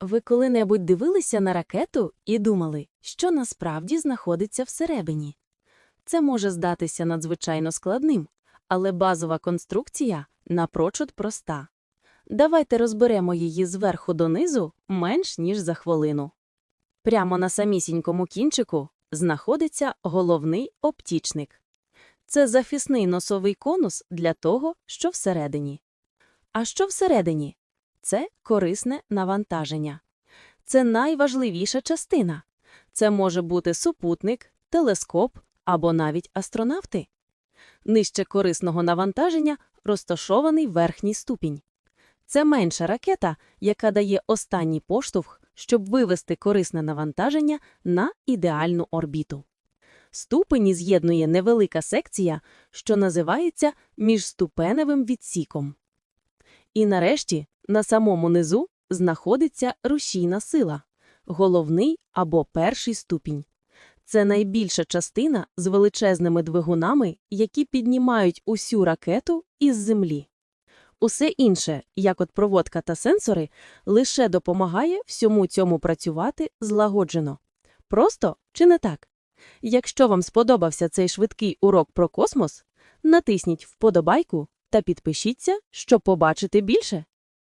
Ви коли-небудь дивилися на ракету і думали, що насправді знаходиться всередині? Це може здатися надзвичайно складним, але базова конструкція напрочуд проста. Давайте розберемо її зверху донизу менш ніж за хвилину. Прямо на самісінькому кінчику знаходиться головний оптічник. Це захисний носовий конус для того, що всередині. А що всередині? Це корисне навантаження. Це найважливіша частина. Це може бути супутник, телескоп або навіть астронавти. Нижче корисного навантаження розташований верхній ступінь. Це менша ракета, яка дає останній поштовх, щоб вивести корисне навантаження на ідеальну орбіту. Ступені з'єднує невелика секція, що називається міжступеневим відсіком. І нарешті, на самому низу знаходиться рушійна сила – головний або перший ступінь. Це найбільша частина з величезними двигунами, які піднімають усю ракету із землі. Усе інше, як от проводка та сенсори, лише допомагає всьому цьому працювати злагоджено. Просто чи не так? Якщо вам сподобався цей швидкий урок про космос, натисніть вподобайку та підпишіться, щоб побачити більше.